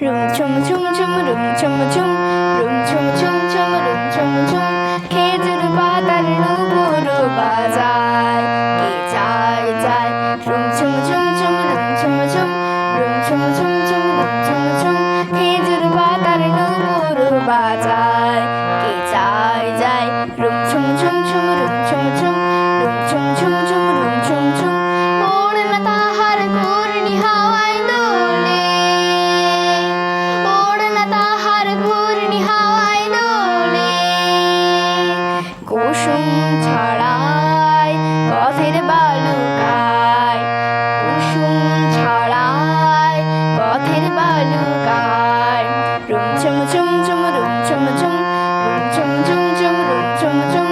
룸춤춤춤 룸춤춤 룸춤춤춤 chung chung chum chung chung chum chung chung chung rum chung chung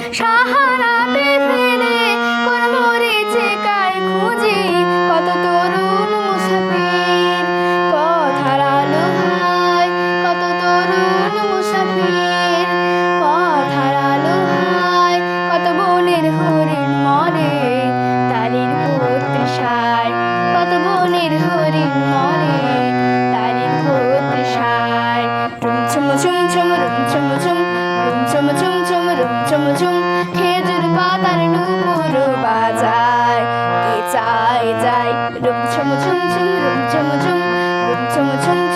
上 ঝুম খেজুর পাতার নুপুর বাজায়। কে চাই যাই রুম ঝুম ঝুম ঝুম রুম ঝুম ঝুম